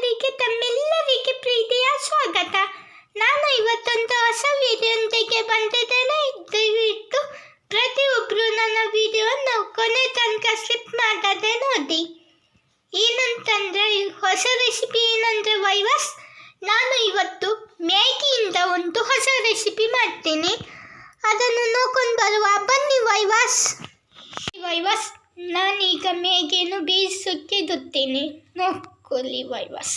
ಚಾನಲಿಗೆ ತಮ್ಮೆಲ್ಲರಿಗೆ ಪ್ರೀತಿಯ ಸ್ವಾಗತ. ನಾನು ಇವತ್ತೊಂದು ಹೊಸ ವಿಡಿಯೋದೊಂದಿಗೆ ಬಂದಿದ್ದೇನೆ. ದಯವಿಟ್ಟು ಪ್ರತಿಯೊಬ್ಬರು ನನ್ನ ವಿಡಿಯೋವನ್ನು ಕೊನೆ ತನಕ ಸ್ಲಿಪ್ ಮಾಡದೆ ನೋಡಿ. ಏನಂತಂದರೆ ಹೊಸ ರೆಸಿಪಿ ಏನಂದರೆ ವೈವಸ್ ನಾನು ಇವತ್ತು ಮ್ಯಾಗಿಯಿಂದ ಒಂದು ಹೊಸ ರೆಸಿಪಿ ಮಾಡ್ತೀನಿ. ಅದನ್ನು ನೋಡ್ಕೊಂಡು ಬರುವ, ಬನ್ನಿ ವೈವಾಸ್ ವೈವಾಸ್ ನಾನೀಗ ಮೇಗೆಯನ್ನು ಬೇಯಿಸೋಕ್ಕೆ ಇಡುತ್ತೇನೆ. ನೋಡ್ಕೊಳ್ಳಿ ವೈವಾಸ್.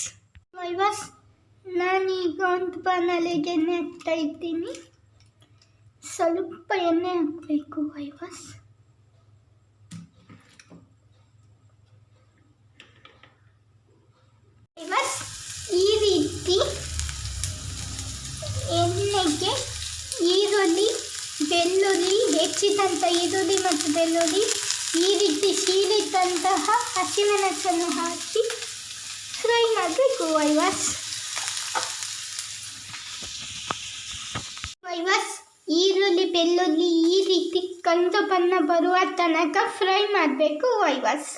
ವೈವಾಸ್, ನಾನೀಗ ಒಂದು ಬಾಣಲೆಗೆ ಎಣ್ಣೆ ಹಾಕ್ತಾ ಇದ್ದೀನಿ. ಸ್ವಲ್ಪ ಎಣ್ಣೆ ಹಾಕಬೇಕು ವೈವಾಸ್. ವೈವಾಸ್, ಈ ರೀತಿ ಎಣ್ಣೆಗೆ ಈರುಳ್ಳಿ, ಬೆಳ್ಳುಳ್ಳಿ ಹೆಚ್ಚಿದಂಥ ಈರುಳ್ಳಿ ಮತ್ತು ಬೆಳ್ಳುಳ್ಳಿ ಈ ರೀತಿ ಸೀಳಿದ್ದಂತಹ ಹಸಿಮೆಣಸನ್ನು ಹಾಕಿ ವೈವಾಸ್ ವೈವಾಸ್ ಈರುಳ್ಳಿ, ಬೆಳ್ಳುಳ್ಳಿ, ಈ ರೀತಿ ಕಂದು ಬಣ್ಣ ಬರುವ ತನಕ ಫ್ರೈ ಮಾಡಬೇಕು ವೈವಾಸ್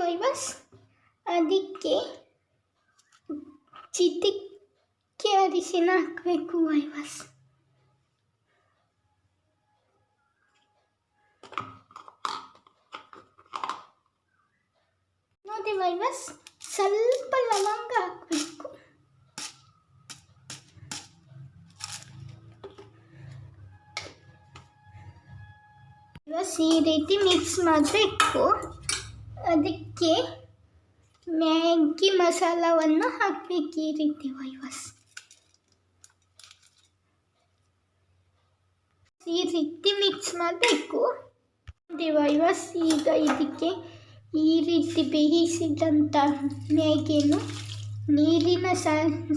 ವೈವಾಸ್ ಅದಕ್ಕೆ ಚಿಟಿಕೆ ಅರಿಶಿನ ಹಾಕಬೇಕು ವೈವಾಸ್ ನೋಡಿ ವೈವಸ್ ಸ್ವಲ್ಪ ಲವಂಗ ಹಾಕಬೇಕು. ಈ ರೀತಿ ಮಿಕ್ಸ್ ಮಾಡಬೇಕು. ಅದಕ್ಕೆ ಮ್ಯಾಗಿ ಮಸಾಲವನ್ನು ಹಾಕಬೇಕು ಈ ರೀತಿ ವೈವಸ್ ಈ ರೀತಿ ಮಿಕ್ಸ್ ಮಾಡಬೇಕು. ವೈವಸ್ ಈಗ ಇದಕ್ಕೆ ಈ ರೀತಿ ಬೇಯಿಸಿದಂಥ ಮ್ಯಾಗಿಯನ್ನು ನೀರಿನ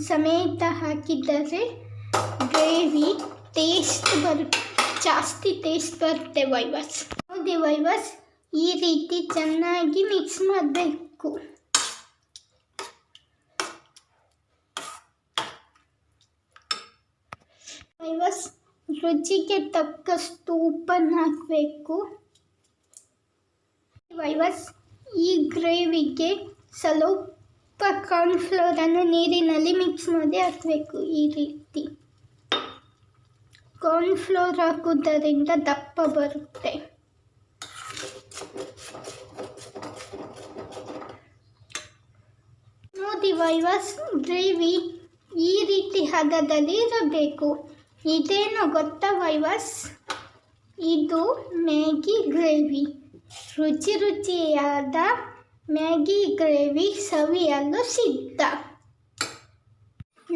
ಸಮೇತ ಹಾಕಿದರೆ ಗ್ರೇವಿ ಟೇಸ್ಟ್ ಬರು, ಜಾಸ್ತಿ ಟೇಸ್ಟ್ ಬರುತ್ತೆ ವೈವಸ್. ಹೌದೇ ವೈವಸ್? ಈ ರೀತಿ ಚೆನ್ನಾಗಿ ಮಿಕ್ಸ್ ಮಾಡಬೇಕು. ವೈವಸ್, ರುಚಿಗೆ ತಕ್ಕಷ್ಟು ಉಪ್ಪನ್ನು ಹಾಕಬೇಕು. ವೈವಸ್ ಈ ಗ್ರೇವಿಗೆ ಸ್ವಲ್ಪ ಕಾರ್ನ್ಫ್ಲೋರನ್ನು ನೀರಿನಲ್ಲಿ ಮಿಕ್ಸ್ ಮಾಡಿ ಹಾಕಬೇಕು. ಈ ರೀತಿ ಕಾರ್ನ್ಫ್ಲೋರ್ ಹಾಕುವುದರಿಂದ ದಪ್ಪ ಬರುತ್ತೆ. ನೋಡಿ ವೈವಸ್ ಗ್ರೇವಿ ಈ ರೀತಿ ಹದದಲ್ಲಿ ಇರಬೇಕು. ಇದೇನು ಗೊತ್ತಾ ವೈವಸ್ ಇದು ಮ್ಯಾಗಿ ಗ್ರೇವಿ ರುಚಿ ರುಚಿಯಾದ ಮ್ಯಾಗಿ ಗ್ರೇವಿ ಸವಿಯಲು ಸಿದ್ಧ.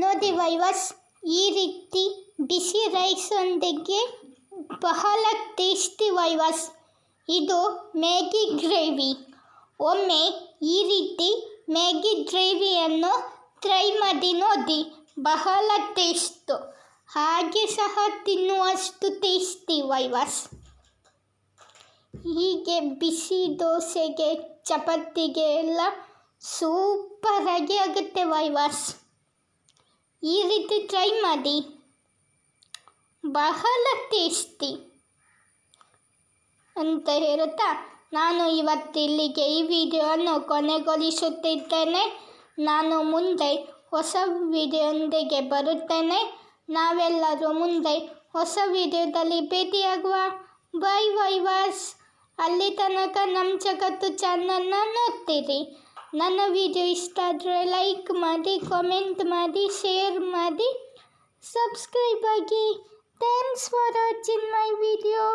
ನೋಡಿ ವೈವಸ್, ಈ ರೀತಿ ಬಿಸಿ ರೈಸೊಂದಿಗೆ ಬಹಳ ಟೇಸ್ಟಿ ವೈವಸ್. ಇದು ಮ್ಯಾಗಿ ಗ್ರೇವಿ. ಒಮ್ಮೆ ಈ ರೀತಿ ಮ್ಯಾಗಿ ಗ್ರೇವಿಯನ್ನು ಟ್ರೈ ಮಾಡಿ ನೋಡಿ, ಬಹಳ ಟೇಸ್ಟು. ಹಾಗೆ ಸಹ ತಿನ್ನುವಷ್ಟು ಟೇಸ್ಟಿ ವೈವಸ್. ಹೀಗೆ ಬಿಸಿ ದೋಸೆಗೆ ಚಪಾತಿಗೆ ಎಲ್ಲ ಸೂಪರಾಗಿ ಆಗುತ್ತೆ, ವೈವಾಸ್. ಈ ರೀತಿ ಟ್ರೈ ಮಾಡಿ. ಬಹಳ ಟೇಸ್ಟಿ ಅಂತ ಹೇಳುತ್ತಾ, ನಾನು ಇವತ್ತು ಇಲ್ಲಿಗೆ ಈ ವಿಡಿಯೋವನ್ನು ಕೊನೆಗೊಳಿಸುತ್ತಿದ್ದೇನೆ. ನಾನು ಮುಂದೆ ಹೊಸ ವಿಡಿಯೋದೊಂದಿಗೆ ಬರುತ್ತೇನೆ. ನಾವೆಲ್ಲರೂ ಮುಂದೆ ಹೊಸ ವಿಡಿಯೋದಲ್ಲಿ ಭೇಟಿಯಾಗುವ. ಬೈ ವೈವಾಸ್. ಅಲ್ಲಿ ತನಕ ನಮ್ಮ ಜಗತ್ತು ಚಾನಲ್ನ ನೋಡ್ತೀರಿ. ನನ್ನ ವಿಡಿಯೋ ಇಷ್ಟ ಆದರೆ ಲೈಕ್ ಮಾಡಿ, ಕಾಮೆಂಟ್ ಮಾಡಿ, ಶೇರ್ ಮಾಡಿ. ಸಬ್ಸ್ಕ್ರೈಬ್ ಆಗಿ. Thanks for watching my video.